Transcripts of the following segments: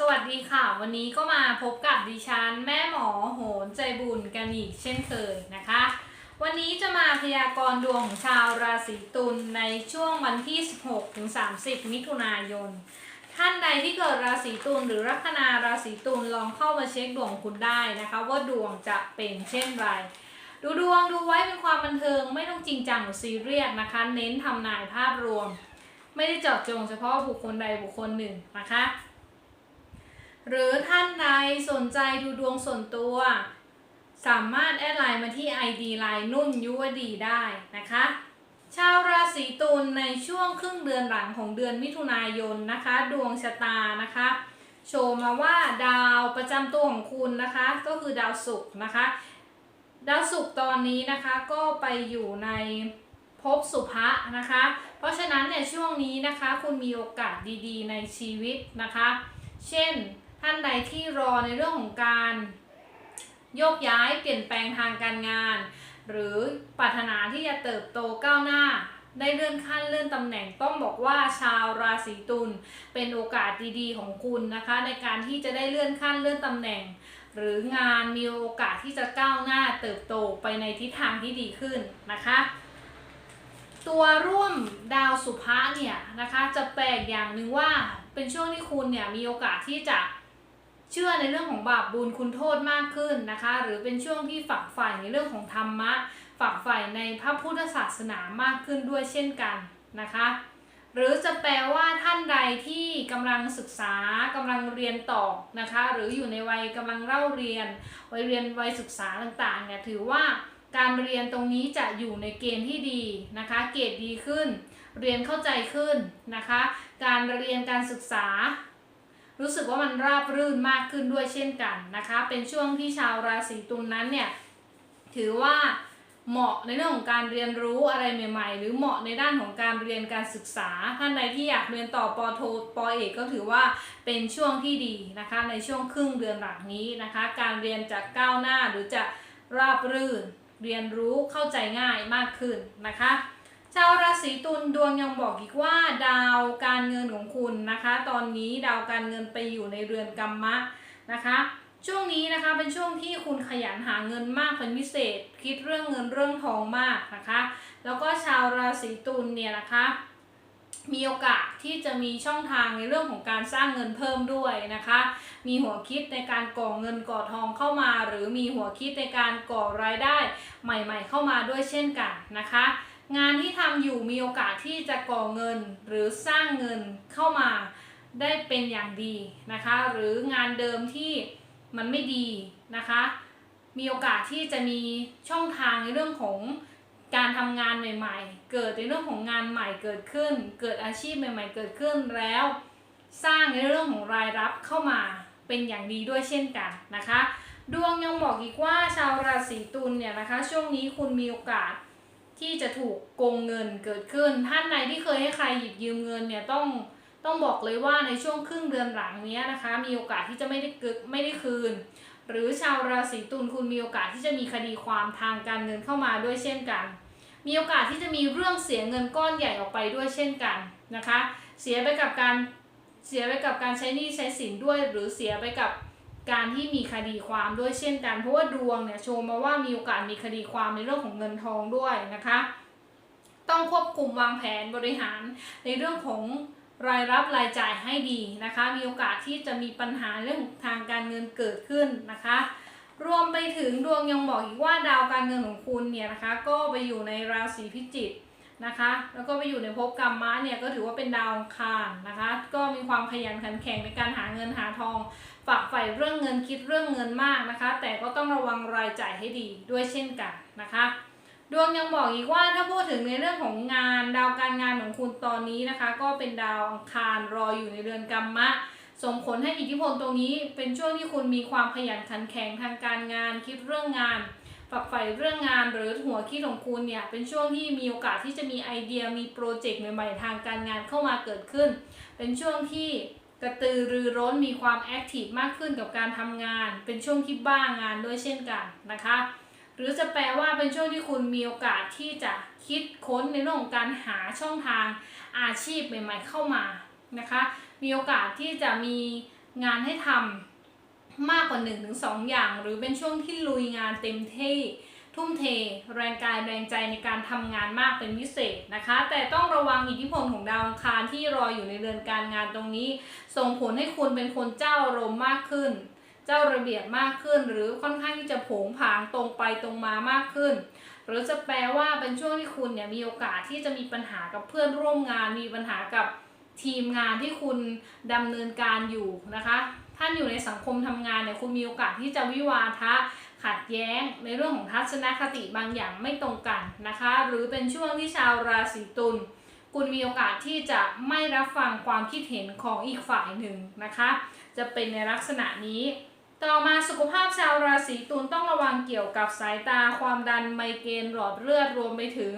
สวัสดีค่ะ วันนี้ก็มาพบกับดิฉันแม่หมอโหนใจบุญกันอีกเช่นเคยนะคะ วันนี้จะมาพยากรณ์ดวงของชาวราศีตุลในช่วงวันที่ 16ถึง30 มิถุนายน ท่านใดที่เกิดราศีตุลหรือลัคนาราศีตุลลองเข้ามาเช็คดวงคุณได้นะคะ ว่าดวงจะเป็นเช่นไร ดูดวงดูไว้เป็นความบันเทิงไม่ต้องจริงจังหรือซีเรียสนะคะ เน้นทำนายภาพรวม ไม่ได้เจาะจงเฉพาะบุคคลใดบุคคลหนึ่งนะคะ หรือท่านใดสนใจดูดวงส่วนตัว สามารถแอดไลน์มาที่ ID ไลน์นุ่นยุวดีได้นะคะ ชาวราศีตุลในช่วงครึ่งเดือนหลังของเดือนมิถุนายนนะคะ ดวงชะตานะคะ โชว์มาว่าดาวประจำตัวของคุณนะคะ ก็คือดาวศุกร์นะคะ ดาวศุกร์ตอนนี้นะคะก็ไปอยู่ในภพสุภะนะคะ เพราะฉะนั้นเนี่ยช่วงนี้นะคะคุณมีโอกาสดีๆ ในชีวิตนะคะ เช่น ท่านใดที่รอในเรื่องของการโยกย้ายเปลี่ยนแปลงทางการงาน หรือปรารถนาที่จะเติบโตก้าวหน้า ได้เลื่อนขั้นเลื่อนตำแหน่งต้องบอกว่าชาวราศีตุลเป็นโอกาสดีๆของคุณนะคะ ในการที่จะได้เลื่อนขั้นเลื่อนตำแหน่ง หรืองานมีโอกาสที่จะก้าวหน้าเติบโตไปในทิศทางที่ดีขึ้นนะคะตัวร่วมดาวสุภะเนี่ยนะคะจะแปลกอย่างหนึ่งว่าเป็นช่วงที่คุณเนี่ยมีโอกาสที่จะเชื่อในเรื่องของบาปบุญคุณโทษมากขึ้นนะคะ หรือเป็นช่วงที่ฝักใฝ่ในเรื่องของธรรมะ ฝักใฝ่ในพระพุทธศาสนามากขึ้นด้วยเช่นกันนะคะ หรือจะแปลว่าท่านใดที่กำลังศึกษากำลังเรียนต่อนะคะ หรืออยู่ในวัยกำลังเล่าเรียน วัยเรียนวัยศึกษาต่างๆเนี่ยถือว่าการเรียนตรงนี้จะอยู่ในเกณฑ์ที่ดีนะคะ เกรดดีขึ้น เรียนเข้าใจขึ้นนะคะ การเรียนการศึกษา รู้สึกว่ามันราบรื่นมากขึ้นด้วยเช่นกันนะคะ เป็นช่วงที่ชาวราศีตุลนั้นเนี่ยถือว่าเหมาะในเรื่องของการเรียนรู้อะไรใหม่ๆ หรือเหมาะในด้านของการเรียนการศึกษา ท่านใดที่อยากเรียนต่อปอโทปอเอกก็ถือว่าเป็นช่วงที่ดีนะคะ ในช่วงครึ่งเดือนหลังนี้นะคะ การเรียนจะก้าวหน้าหรือจะราบรื่น เรียนรู้เข้าใจง่ายมากขึ้นนะคะ ชาวราศีตุลดวงยังบอกอีกว่า ดาวการเงินของคุณนะคะ ตอนนี้ดาวการเงินไปอยู่ในเรือนกรรมะนะคะ ช่วงนี้นะคะเป็นช่วงที่คุณขยันหาเงินมากเป็นพิเศษ คิดเรื่องเงินเรื่องทองมากนะคะ แล้วก็ชาวราศีตุลเนี่ยนะคะมีโอกาสที่จะมีช่องทางในเรื่องของการสร้างเงินเพิ่มด้วยนะคะ มีหัวคิดในการก่อเงินก่อทองเข้ามา หรือมีหัวคิดในการก่อรายได้ใหม่ ๆ เข้ามาด้วยเช่นกันนะคะ งานที่ทำอยู่มีโอกาสที่จะก่อเงินหรือสร้างเงินเข้ามาได้เป็นอย่างดีนะคะ หรืองานเดิมที่มันไม่ดีนะคะ มีโอกาสที่จะมีช่องทางในเรื่องของการทำงานใหม่ ๆ เกิดในเรื่องของงานใหม่เกิดขึ้น เกิดอาชีพใหม่ ๆ เกิดขึ้นแล้ว สร้างในเรื่องของรายรับเข้ามาเป็นอย่างดีด้วยเช่นกันนะคะ ดวงยังบอกอีกว่าชาวราศีตุลเนี่ยนะคะ ช่วงนี้คุณมีโอกาส ที่จะถูกโกงเงินเกิดขึ้น ท่านใดที่เคยให้ใครหยิบยืมเงินเนี่ยต้องต้องบอกเลยว่าในช่วงครึ่งเดือนหลังนี้นะคะ มีโอกาสที่จะไม่ได้เกิดไม่ได้คืน หรือชาวราศีตุลคุณมีโอกาสที่จะมีคดีความทางการเงินเข้ามาด้วยเช่นกัน มีโอกาสที่จะมีเรื่องเสียเงินก้อนใหญ่ออกไปด้วยเช่นกันนะคะ เสียไปกับการเสียไปกับการใช้หนี้ใช้สินด้วย หรือเสียไปกับ การที่มีคดีความด้วยเช่นกัน เพราะว่าดวงเนี่ยโชว์มาว่ามีโอกาสมีคดีความในเรื่องของเงินทองด้วยนะคะ ต้องควบคุมวางแผนบริหารในเรื่องของรายรับรายจ่ายให้ดีนะคะ มีโอกาสที่จะมีปัญหาเรื่องทางการเงินเกิดขึ้นนะคะ รวมไปถึงดวงยังบอกอีกว่าดาวการเงินของคุณเนี่ยนะคะ ก็ไปอยู่ในราศีพิจิก นะคะ แล้วก็ไปอยู่ในภพกรรมมะเนี่ยก็ถือว่าเป็นดาวอังคารนะคะ ก็มีความขยันขันแข็งในการหาเงินหาทองฝักใฝ่เรื่องเงินคิดเรื่องเงินมากนะคะ แต่ก็ต้องระวังรายจ่ายให้ดีด้วยเช่นกันนะคะดวงยังบอกอีกว่าถ้าพูดถึงในเรื่องของงานดาวการงานของคุณตอนนี้นะคะ ก็เป็นดาวอังคารรออยู่ในเรือนกรรมะ ส่งผลให้อิทธิพลตรงนี้ เป็นช่วงที่คุณมีความขยันขันแข็งทางการงานคิดเรื่องงาน ฝักใฝ่เรื่องงานหรือหัวคิดของคุณเนี่ยเป็นช่วงที่มีโอกาสที่จะมีไอเดียมีโปรเจกต์ใหม่ๆ ทางการงานเข้ามาเกิดขึ้น เป็นช่วงที่กระตือรือร้นมีความแอคทีฟมากขึ้นกับการทำงาน เป็นช่วงที่บ้างานด้วยเช่นกันนะคะ หรือจะแปลว่าเป็นช่วงที่คุณมีโอกาสที่จะคิดค้นในเรื่องของการหาช่องทางอาชีพใหม่ ๆ เข้ามานะคะ มีโอกาสที่จะมีงานให้ทำ มากกว่า1นถึงสอย่าง หรือเป็นช่วงที่ลุยงานเต็มที่ทุ่มเท แรงกายแรงใจในการทำงานมากเป็นพิเศษนะคะ แต่ต้องระวังอิทธิพลของดาวอังคารที่รออยู่ในเรือนการงานตรงนี้ ส่งผลให้คุณเป็นคนเจ้าอารมณ์มากขึ้น เจ้าระเบียบมากขึ้น หรือค่อนข้างที่จะผงผางตรงไปตรงมามากขึ้น หรือจะแปลว่าเป็นช่วงที่คุณเนี่ยมีโอกาสที่จะมีปัญหากับเพื่อนร่วมงาน มีปัญหากับทีมงานที่คุณดำเนินการอยู่นะคะานอยู่ในสังคมทำงานเนี่ยคุณมีโอกาสที่จะวิวาทะขัดแย้งในเรื่องของทัศนคติบางอย่างไม่ตรงกันนะคะ หรือเป็นช่วงที่ชาวราศีตุลคุณมีโอกาสที่จะไม่รับฟังความคิดเห็นของอีกฝ่ายหนึ่งนะคะ จะเป็นในลักษณะนี้ ต่อมาสุขภาพชาวราศีตุลต้องระวังเกี่ยวกับสายตาความดันไมเกรนหลอดเลือดรวมไปถึง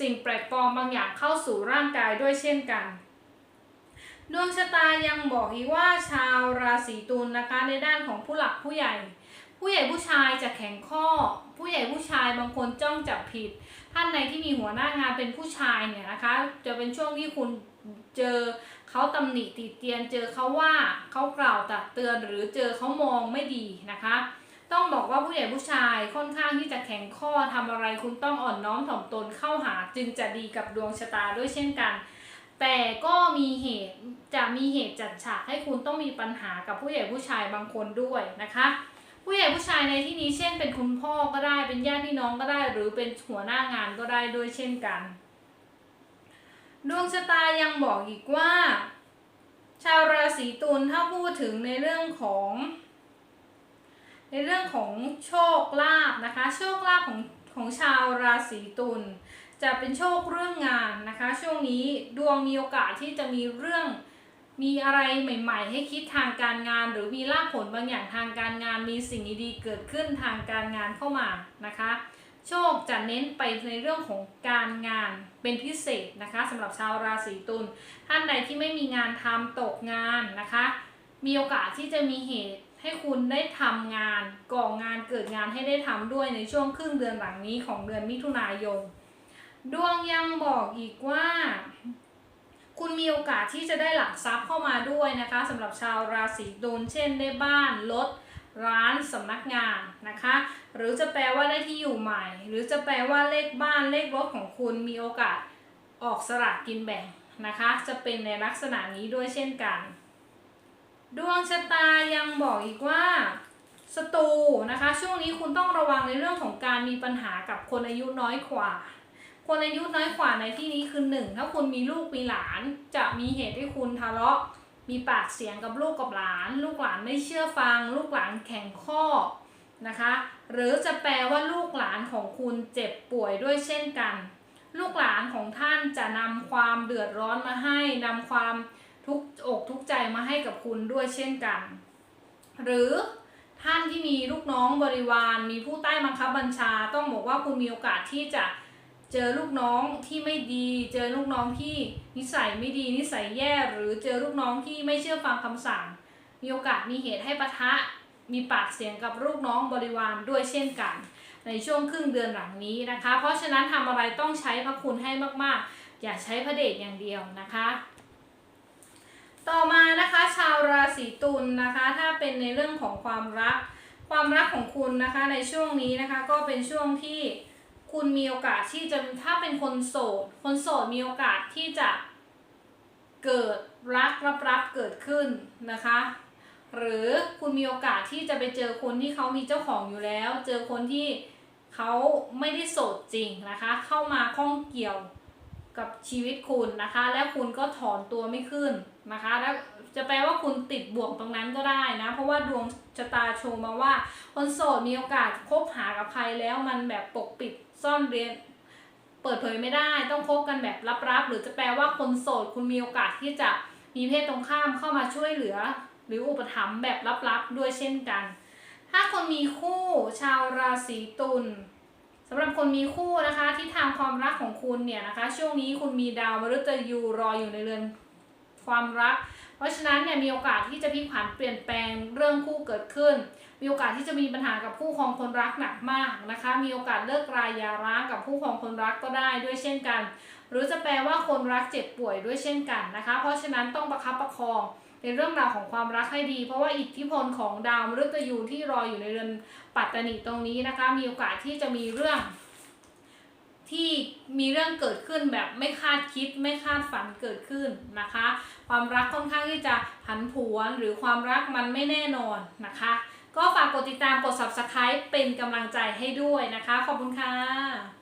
สิ่งแปลกปลอมบางอย่างเข้าสู่ร่างกายด้วยเช่นกัน ดวงชะตายังบอกอีกว่าชาวราศีตุลนะคะ ในด้านของผู้หลักผู้ใหญ่ ผู้ใหญ่ผู้ชายจะแข็งข้อ ผู้ใหญ่ผู้ชายบางคนจ้องจับผิด ท่านในที่มีหัวหน้างานเป็นผู้ชายเนี่ยนะคะ จะเป็นช่วงที่คุณเจอเขาตำหนิติเตียน เจอเขาว่าเขากล่าวตักเตือนหรือเจอเขามองไม่ดีนะคะ ต้องบอกว่าผู้ใหญ่ผู้ชายค่อนข้างที่จะแข็งข้อทำอะไรคุณต้องอ่อนน้อมถ่อมตนเข้าหาจึงจะดีกับดวงชะตาด้วยเช่นกัน แต่ก็มีเหตุจะมีเหตุจัดฉากให้คุณต้องมีปัญหากับผู้ใหญ่ผู้ชายบางคนด้วยนะคะ ผู้ใหญ่ผู้ชายในที่นี้เช่น เป็นคุณพ่อก็ได้เป็นญาติพี่น้องก็ได้ หรือเป็นหัวหน้างานก็ได้ด้วยเช่นกันดวงชะตายังบอกอีกว่า ชาวราศีตุลถ้าพูดถึงในเรื่องของ ในเรื่องของโชคลาภนะคะ โชคลาภของของชาวราศีตุล จะเป็นโชคเรื่องงานนะคะ ช่วงนี้ดวงมีโอกาสที่จะมีเรื่องมีอะไรใหม่ ๆ ให้คิดทางการงาน หรือมีลาภผลบางอย่างทางการงาน มีสิ่งดีๆเกิดขึ้นทางการงานเข้ามานะคะ โชคจะเน้นไปในเรื่องของการงานเป็นพิเศษนะคะสำหรับชาวราศีตุลท่านใดที่ไม่มีงานทำตกงานนะคะ มีโอกาสที่จะมีเหตุให้คุณได้ทำงานก่องานเกิดงานให้ได้ทำด้วยในช่วงครึ่งเดือนหลังนี้ของเดือนมิถุนายน ดวงยังบอกอีกว่า คุณมีโอกาสที่จะได้หลักทรัพย์เข้ามาด้วยนะคะสำหรับชาวราศีตุลเช่นได้บ้านรถร้านสำนักงานนะคะ หรือจะแปลว่าได้ที่อยู่ใหม่ หรือจะแปลว่าเลขบ้านเลขรถของคุณมีโอกาสออกสลากกินแบ่งนะคะ จะเป็นในลักษณะนี้ด้วยเช่นกัน ดวงชะตายังบอกอีกว่าศัตรูนะคะ ช่วงนี้คุณต้องระวังในเรื่องของการมีปัญหากับคนอายุน้อยกว่า คนอายุน้อยกว่าในที่นี้คือหนึ่งถ้าคุณมีลูกมีหลานจะมีเหตุให้คุณทะเลาะ มีปากเสียงกับลูกกับหลาน ลูกหลานไม่เชื่อฟัง ลูกหลานแข็งข้อนะคะ หรือจะแปลว่าลูกหลานของคุณเจ็บป่วยด้วยเช่นกัน ลูกหลานของท่านจะนำความเดือดร้อนมาให้นำความทุกอกทุกใจมาให้กับคุณด้วยเช่นกัน หรือท่านที่มีลูกน้องบริวาร มีผู้ใต้บังคับบัญชา ต้องบอกว่าคุณมีโอกาสที่จะ เจอลูกน้องที่ไม่ดี เจอลูกน้องที่นิสัยไม่ดี นิสัยแย่ หรือเจอลูกน้องที่ไม่เชื่อฟังคำสั่ง มีโอกาสมีเหตุให้ปะทะ มีปากเสียงกับลูกน้องบริวารด้วยเช่นกัน ในช่วงครึ่งเดือนหลังนี้นะคะ เพราะฉะนั้นทำอะไรต้องใช้พระคุณให้มากๆ อย่าใช้พระเดชอย่างเดียวนะคะ ต่อมานะคะชาวราศีตุลนะคะ ถ้าเป็นในเรื่องของความรัก ความรักของคุณนะคะในช่วงนี้นะคะก็เป็นช่วงที่ คุณมีโอกาสที่จะถ้าเป็นคนโสด คนโสดมีโอกาสที่จะเกิดรักรับรับเกิดขึ้นนะคะ หรือคุณมีโอกาสที่จะไปเจอคนที่เขามีเจ้าของอยู่แล้ว เจอคนที่เขาไม่ได้โสดจริงนะคะ เข้ามาข้องเกี่ยวกับชีวิตคุณนะคะ แล้วคุณก็ถอนตัวไม่ขึ้นนะคะ แล้วจะแปลว่าคุณติดบ่วงตรงนั้นก็ได้นะ เพราะว่าดวงชะตาโชว์มาว่าคนโสดมีโอกาสคบหากับใครแล้วมันแบบปกปิด ซ่อนเร้นเปิดเผยไม่ได้ต้องคบกันแบบลับๆ หรือจะแปลว่าคนโสดคุณมีโอกาสที่จะมีเพศตรงข้ามเข้ามาช่วยเหลือ หรืออุปถัมภ์แบบลับๆ ด้วยเช่นกัน ถ้าคนมีคู่ชาวราศีตุลสำหรับคนมีคู่นะคะที่ทางความรักของคุณเนี่ยนะคะ ช่วงนี้คุณมีดาวมฤตยูรออยู่ในเรือนความรัก เพราะฉะนั้นเนี่ยมีโอกาสที่จะพลิกผันเปลี่ยนแปลงเรื่องคู่เกิดขึ้น มีโอกาสที่จะมีปัญหากับคู่ครองคนรักหนักมากนะคะ มีโอกาสเลิกรายยาร้างกับคู่ครองคนรักก็ได้ด้วยเช่นกัน หรือจะแปลว่าคนรักเจ็บป่วยด้วยเช่นกันนะคะ เพราะฉะนั้นต้องประคับประคองในเรื่องราวของความรักให้ดี เพราะว่าอิทธิพลของดาวมฤตยูที่รออยู่ในเรือนปัตตนิตรงนี้นะคะ มีโอกาสที่จะมีเรื่อง ที่มีเรื่องเกิดขึ้นแบบไม่คาดคิดไม่คาดฝันเกิดขึ้นนะคะ ความรักค่อนข้างที่จะผันผวนหรือความรักมันไม่แน่นอนนะคะ ก็ฝากกดติดตามกด subscribe เป็นกำลังใจให้ด้วยนะคะ ขอบคุณค่ะ